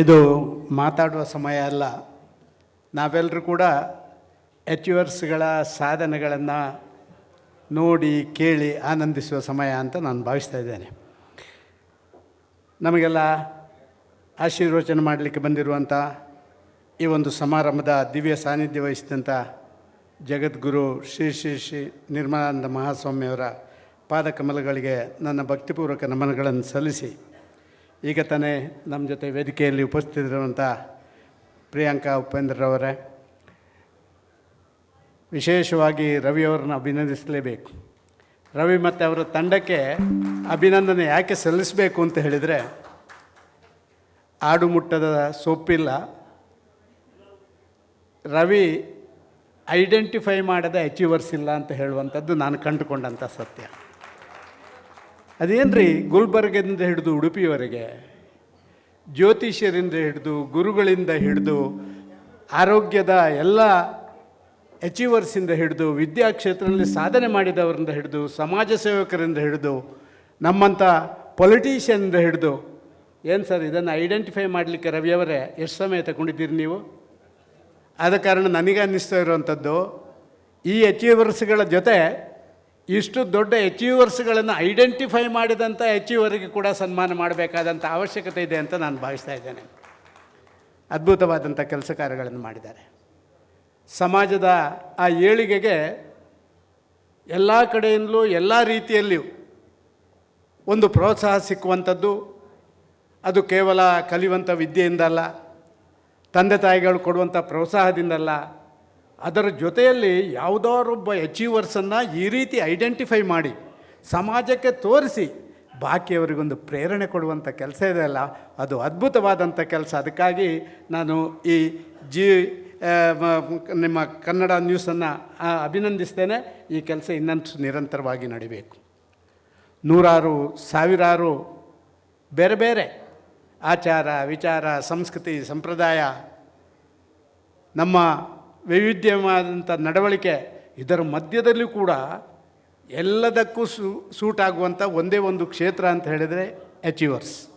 ಇದು ಮಾತಾಡುವ ಸಮಯ ಅಲ್ಲ. ನಾವೆಲ್ಲರೂ ಕೂಡ ಅಚೀವರ್ಸ್ಗಳ ಸಾಧನೆಗಳನ್ನು ನೋಡಿ, ಕೇಳಿ ಆನಂದಿಸುವ ಸಮಯ ಅಂತ ನಾನು ಭಾವಿಸ್ತಾ ಇದ್ದೇನೆ. ನಮಗೆಲ್ಲ ಆಶೀರ್ವಚನ ಮಾಡಲಿಕ್ಕೆ ಬಂದಿರುವಂಥ ಈ ಒಂದು ಸಮಾರಂಭದ ದಿವ್ಯ ಸಾನ್ನಿಧ್ಯ ವಹಿಸಿದಂಥ ಜಗದ್ಗುರು ಶ್ರೀ ಶ್ರೀ ಶ್ರೀ ನಿರ್ಮಲಾನಂದ ಮಹಾಸ್ವಾಮಿಯವರ ಪಾದಕಮಲಗಳಿಗೆ ನನ್ನ ಭಕ್ತಿಪೂರ್ವಕ ನಮನಗಳನ್ನು ಸಲ್ಲಿಸಿ ಈಗ ತಾನೇ ನಮ್ಮ ಜೊತೆ ವೇದಿಕೆಯಲ್ಲಿ ಉಪಸ್ಥಿತಿರುವಂಥ ಪ್ರಿಯಾಂಕಾ ಉಪೇಂದ್ರರವರೇ, ವಿಶೇಷವಾಗಿ ರವಿಯವರನ್ನ ಅಭಿನಂದಿಸಲೇಬೇಕು. ರವಿ ಮತ್ತು ಅವರ ತಂಡಕ್ಕೆ ಅಭಿನಂದನೆ ಯಾಕೆ ಸಲ್ಲಿಸಬೇಕು ಅಂತ ಹೇಳಿದರೆ, ಆಡು ಮುಟ್ಟದ ಸೊಪ್ಪಿಲ್ಲ ರವಿ ಐಡೆಂಟಿಫೈ ಮಾಡದೆ ಅಚೀವರ್ಸ್ ಇಲ್ಲ ಅಂತ ಹೇಳುವಂಥದ್ದು ನಾನು ಕಂಡುಕೊಂಡಂಥ ಸತ್ಯ. ಅದೇನ್ರಿ? ಗುಲ್ಬರ್ಗದಿಂದ ಹಿಡಿದು ಉಡುಪಿಯವರೆಗೆ ಜ್ಯೋತಿಷ್ಯರಿಂದ ಹಿಡಿದು, ಗುರುಗಳಿಂದ ಹಿಡಿದು, ಆರೋಗ್ಯದ ಎಲ್ಲ ಅಚೀವರ್ಸಿಂದ ಹಿಡಿದು, ವಿದ್ಯಾ ಕ್ಷೇತ್ರದಲ್ಲಿ ಸಾಧನೆ ಮಾಡಿದವರಿಂದ ಹಿಡಿದು, ಸಮಾಜ ಸೇವಕರಿಂದ ಹಿಡಿದು ನಮ್ಮಂಥ ಪೊಲಿಟೀಷಿಯನ್ನಿಂದ ಹಿಡಿದು, ಏನು ಸರ್ ಇದನ್ನು ಐಡೆಂಟಿಫೈ ಮಾಡಲಿಕ್ಕೆ ರವಿಯವರೇ ಎಷ್ಟು ಸಮಯ ತಗೊಂಡಿದ್ದೀರಿ ನೀವು? ಆದ ಕಾರಣ ನನಗೆ ಅನ್ನಿಸ್ತಾ ಇರುವಂಥದ್ದು, ಈ ಅಚೀವರ್ಸ್ಗಳ ಜೊತೆ ಇಷ್ಟು ದೊಡ್ಡ ಅಚೀವರ್ಸ್ಗಳನ್ನು ಐಡೆಂಟಿಫೈ ಮಾಡಿದಂಥ ಅಚೀವರಿಗೆ ಕೂಡ ಸನ್ಮಾನ ಮಾಡಬೇಕಾದಂಥ ಅವಶ್ಯಕತೆ ಇದೆ ಅಂತ ನಾನು ಭಾವಿಸ್ತಾ ಇದ್ದೇನೆ. ಅದ್ಭುತವಾದಂಥ ಕೆಲಸ ಕಾರ್ಯಗಳನ್ನು ಮಾಡಿದ್ದಾರೆ. ಸಮಾಜದ ಆ ಏಳಿಗೆಗೆ ಎಲ್ಲ ಕಡೆಯಿಂದಲೂ ಎಲ್ಲ ರೀತಿಯಲ್ಲಿಯೂ ಒಂದು ಪ್ರೋತ್ಸಾಹ ಸಿಕ್ಕುವಂಥದ್ದು. ಅದು ಕೇವಲ ಕಲಿಯುವಂಥ ವಿದ್ಯೆಯಿಂದಲ್ಲ, ತಂದೆ ತಾಯಿಗಳು ಕೊಡುವಂಥ ಪ್ರೋತ್ಸಾಹದಿಂದಲ್ಲ ಅದರ ಜೊತೆಯಲ್ಲಿ ಯಾವುದಾರೊಬ್ಬ ಅಚೀವರ್ಸನ್ನು ಈ ರೀತಿ ಐಡೆಂಟಿಫೈ ಮಾಡಿ, ಸಮಾಜಕ್ಕೆ ತೋರಿಸಿ, ಬಾಕಿಯವರಿಗೊಂದು ಪ್ರೇರಣೆ ಕೊಡುವಂಥ ಕೆಲಸ ಇದೆಯಲ್ಲ ಅದು ಅದ್ಭುತವಾದಂಥ ಕೆಲಸ. ಅದಕ್ಕಾಗಿ ನಾನು ಈ ಜಿ ನಿಮ್ಮ ಕನ್ನಡ ನ್ಯೂಸನ್ನು ಅಭಿನಂದಿಸ್ತೇನೆ. ಈ ಕೆಲಸ ಇನ್ನಷ್ಟು ನಿರಂತರವಾಗಿ ನಡಿಬೇಕು. ನೂರಾರು, ಸಾವಿರಾರು, ಬೇರೆ ಬೇರೆ ಆಚಾರ, ವಿಚಾರ, ಸಂಸ್ಕೃತಿ, ಸಂಪ್ರದಾಯ ನಮ್ಮ ವೈವಿಧ್ಯವಾದಂಥ ನಡವಳಿಕೆ ಇದರ ಮಧ್ಯದಲ್ಲಿ ಕೂಡ ಎಲ್ಲದಕ್ಕೂ ಸೂ, ಸೂಟ್ ಆಗುವಂಥ ಒಂದೇ ಒಂದು ಕ್ಷೇತ್ರ ಅಂತ ಹೇಳಿದರೆ ಅಚೀವರ್ಸ್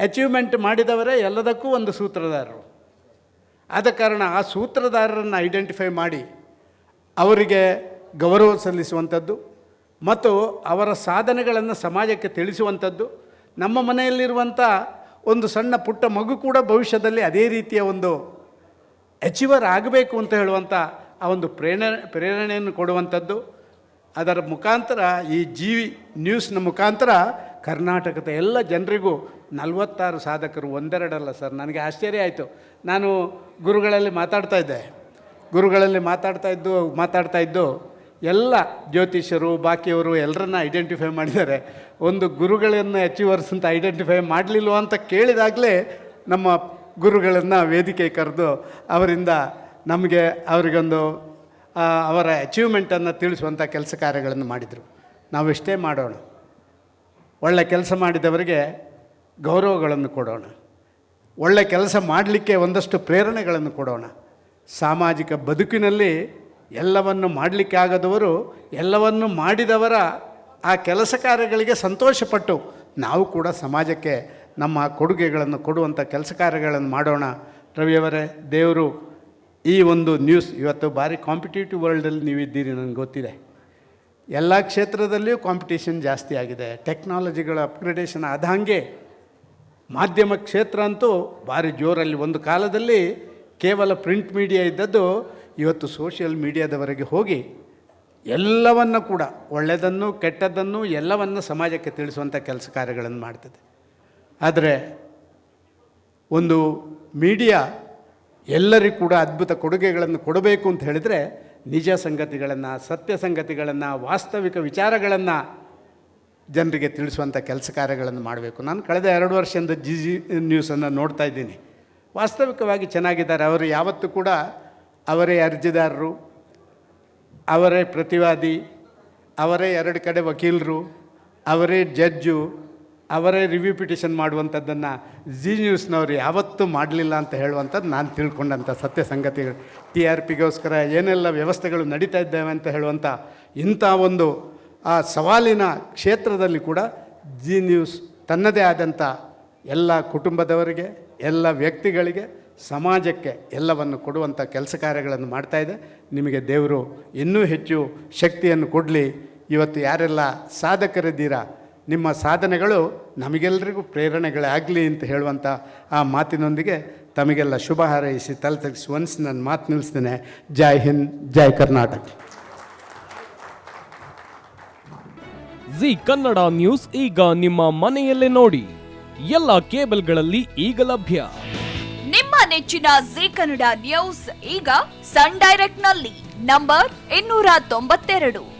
ಅಚೀವ್ಮೆಂಟ್ ಮಾಡಿದವರೇ ಎಲ್ಲದಕ್ಕೂ ಒಂದು ಸೂತ್ರಧಾರರು. ಆದ ಕಾರಣ ಆ ಸೂತ್ರಧಾರರನ್ನು ಐಡೆಂಟಿಫೈ ಮಾಡಿ ಅವರಿಗೆ ಗೌರವ ಸಲ್ಲಿಸುವಂಥದ್ದು ಮತ್ತು ಅವರ ಸಾಧನೆಗಳನ್ನು ಸಮಾಜಕ್ಕೆ ತಿಳಿಸುವಂಥದ್ದು ನಮ್ಮ ಮನೆಯಲ್ಲಿರುವಂಥ ಒಂದು ಸಣ್ಣ ಪುಟ್ಟ ಮಗು ಕೂಡ ಭವಿಷ್ಯದಲ್ಲಿ ಅದೇ ರೀತಿಯ ಒಂದು ಅಚೀವರ್ ಆಗಬೇಕು ಅಂತ ಹೇಳುವಂಥ ಆ ಒಂದು ಪ್ರೇರಣೆ, ಪ್ರೇರಣೆಯನ್ನು ಕೊಡುವಂಥದ್ದು. ಅದರ ಮುಖಾಂತರ ಈ ಜೀವಿ ನ್ಯೂಸ್ನ ಮುಖಾಂತರ ಕರ್ನಾಟಕದ ಎಲ್ಲ ಜನರಿಗೂ ನಲವತ್ತಾರು ಸಾಧಕರು ಒಂದೆರಡಲ್ಲ ಸರ್. ನನಗೆ ಆಶ್ಚರ್ಯ ಆಯಿತು. ನಾನು ಗುರುಗಳಲ್ಲಿ ಮಾತಾಡ್ತಾ ಇದ್ದೆ. ಗುರುಗಳಲ್ಲಿ ಮಾತಾಡ್ತಾ ಇದ್ದು ಮಾತಾಡ್ತಾ ಇದ್ದು ಎಲ್ಲ ಜ್ಯೋತಿಷರು ಬಾಕಿಯವರು ಎಲ್ಲರನ್ನ ಐಡೆಂಟಿಫೈ ಮಾಡಿದ್ದಾರೆ. ಒಂದು ಗುರುಗಳನ್ನು ಅಚೀವರ್ಸ್ ಅಂತ ಐಡೆಂಟಿಫೈ ಮಾಡಲಿಲ್ವ ಅಂತ ಕೇಳಿದಾಗಲೇ ನಮ್ಮ ಗುರುಗಳನ್ನು ವೇದಿಕೆ ಕರೆದು ಅವರಿಂದ ನಮಗೆ ಅವರಿಗೊಂದು ಅವರ ಅಚೀವ್ಮೆಂಟನ್ನು ತಿಳಿಸುವಂಥ ಕೆಲಸ ಕಾರ್ಯಗಳನ್ನು ಮಾಡಿದರು. ನಾವು ಎಷ್ಟೇ ಮಾಡೋಣ. ಒಳ್ಳೆ ಕೆಲಸ ಮಾಡಿದವರಿಗೆ ಗೌರವಗಳನ್ನು ಕೊಡೋಣ. ಒಳ್ಳೆ ಕೆಲಸ ಮಾಡಲಿಕ್ಕೆ ಒಂದಷ್ಟು ಪ್ರೇರಣೆಗಳನ್ನು ಕೊಡೋಣ. ಸಾಮಾಜಿಕ ಬದುಕಿನಲ್ಲಿ ಎಲ್ಲವನ್ನು ಮಾಡಲಿಕ್ಕೆ ಆಗದವರು, ಎಲ್ಲವನ್ನು ಮಾಡಿದವರ ಆ ಕೆಲಸ ಕಾರ್ಯಗಳಿಗೆ ಸಂತೋಷಪಟ್ಟು ನಾವು ಕೂಡ ಸಮಾಜಕ್ಕೆ ನಮ್ಮ ಕೊಡುಗೆಗಳನ್ನು ಕೊಡುವಂಥ ಕೆಲಸ ಕಾರ್ಯಗಳನ್ನು ಮಾಡೋಣ. ರವಿಯವರೇ ದೇವರು ಈ ಒಂದು ನ್ಯೂಸ್ ಇವತ್ತು ಭಾರಿ ಕಾಂಪಿಟೇಟಿವ್ ವರ್ಲ್ಡಲ್ಲಿ ನೀವಿದ್ದೀರಿ ನನಗೆ ಗೊತ್ತಿದೆ. ಎಲ್ಲ ಕ್ಷೇತ್ರದಲ್ಲಿಯೂ ಕಾಂಪಿಟೇಷನ್ ಜಾಸ್ತಿ ಆಗಿದೆ. ಟೆಕ್ನಾಲಜಿಗಳ ಅಪ್ಗ್ರೇಡೇಷನ್ ಆದ ಹಾಗೆ ಮಾಧ್ಯಮ ಕ್ಷೇತ್ರ ಅಂತೂ ಭಾರಿ ಜೋರಲ್ಲಿ ಒಂದು ಕಾಲದಲ್ಲಿ ಕೇವಲ ಪ್ರಿಂಟ್ ಮೀಡಿಯಾ ಇದ್ದದ್ದು ಇವತ್ತು ಸೋಷಿಯಲ್ ಮೀಡಿಯಾದವರೆಗೆ ಹೋಗಿ ಎಲ್ಲವನ್ನು ಕೂಡ ಒಳ್ಳೆಯದನ್ನು ಕೆಟ್ಟದ್ದನ್ನು ಎಲ್ಲವನ್ನು ಸಮಾಜಕ್ಕೆ ತಿಳಿಸುವಂಥ ಕೆಲಸ ಕಾರ್ಯಗಳನ್ನು ಮಾಡ್ತದೆ. ಆದರೆ ಒಂದು ಮೀಡಿಯಾ ಎಲ್ಲರಿಗೂ ಕೂಡ ಅದ್ಭುತ ಕೊಡುಗೆಗಳನ್ನು ಕೊಡಬೇಕು ಅಂತ ಹೇಳಿದರೆ ನಿಜ ಸಂಗತಿಗಳನ್ನು, ಸತ್ಯ ಸಂಗತಿಗಳನ್ನು, ವಾಸ್ತವಿಕ ವಿಚಾರಗಳನ್ನು ಜನರಿಗೆ ತಿಳಿಸುವಂಥ ಕೆಲಸ ಕಾರ್ಯಗಳನ್ನು ಮಾಡಬೇಕು. ನಾನು ಕಳೆದ ಎರಡು ವರ್ಷದಿಂದ ಜಿ ಜಿ ನ್ಯೂಸನ್ನು ನೋಡ್ತಾ ಇದ್ದೀನಿ. ವಾಸ್ತವಿಕವಾಗಿ ಚೆನ್ನಾಗಿದ್ದಾರೆ. ಅವರು ಯಾವತ್ತೂ ಕೂಡ ಅವರೇ ಅರ್ಜಿದಾರರು, ಅವರೇ ಪ್ರತಿವಾದಿ, ಅವರೇ ಎರಡು ಕಡೆ ವಕೀಲರು, ಅವರೇ ಜಡ್ಜು ಅವರೇ ರಿವ್ಯೂ ಪಿಟಿಷನ್ ಮಾಡುವಂಥದ್ದನ್ನು ಜಿ ನ್ಯೂಸ್ನವ್ರು ಯಾವತ್ತೂ ಮಾಡಲಿಲ್ಲ ಅಂತ ಹೇಳುವಂಥದ್ದು ನಾನು ತಿಳ್ಕೊಂಡಂಥ ಸತ್ಯ ಸಂಗತಿಗಳು. ಟಿ ಆರ್ ಪಿಗೋಸ್ಕರ ಏನೆಲ್ಲ ವ್ಯವಸ್ಥೆಗಳು ನಡೀತಾ ಇದ್ದಾವೆ ಅಂತ ಹೇಳುವಂಥ ಇಂಥ ಒಂದು, ಆ ಸವಾಲಿನ ಕ್ಷೇತ್ರದಲ್ಲಿ ಕೂಡ ಜಿ ನ್ಯೂಸ್ ತನ್ನದೇ ಆದಂಥ ಎಲ್ಲ ಕುಟುಂಬದವರಿಗೆ, ಎಲ್ಲ ವ್ಯಕ್ತಿಗಳಿಗೆ, ಸಮಾಜಕ್ಕೆ ಎಲ್ಲವನ್ನು ಕೊಡುವಂಥ ಕೆಲಸ ಕಾರ್ಯಗಳನ್ನು ಮಾಡ್ತಾ ಇದೆ. ನಿಮಗೆ ದೇವರು ಇನ್ನೂ ಹೆಚ್ಚು ಶಕ್ತಿಯನ್ನು ಕೊಡಲಿ. ಇವತ್ತು ಯಾರೆಲ್ಲ ಸಾಧಕರಿದ್ದೀರಾ ನಿಮ್ಮ ಸಾಧನೆಗಳು ನಮಗೆಲ್ಲರಿಗೂ ಪ್ರೇರಣೆಗಳಾಗಲಿ ಅಂತ ಹೇಳುವಂಥ ಆ ಮಾತಿನೊಂದಿಗೆ ತಮಗೆಲ್ಲ ಶುಭ ಹಾರೈಸಿ ತಲೆ ತಗ್ಸಿ ಒನ್ಸ್ ನನ್ನ ಮಾತು ನಿಲ್ಲಿಸ್ತೇನೆ. ಜೈ ಹಿಂದ್ ಜೈ ಕರ್ನಾಟಕ. ಜಿ ಕನ್ನಡ ನ್ಯೂಸ್ ಈಗ ನಿಮ್ಮ ಮನೆಯಲ್ಲೇ ನೋಡಿ. ಎಲ್ಲ ಕೇಬಲ್ಗಳಲ್ಲಿ ಈಗ ಲಭ್ಯ. ನಿಮ್ಮ ನೆಚ್ಚಿನ ಜಿ ಕನ್ನಡ ನ್ಯೂಸ್ ಈಗ ಸನ್ ಡೈರೆಕ್ಟ್ನಲ್ಲಿ ನಂಬರ್ ಇನ್ನೂರ ತೊಂಬತ್ತೆರಡು.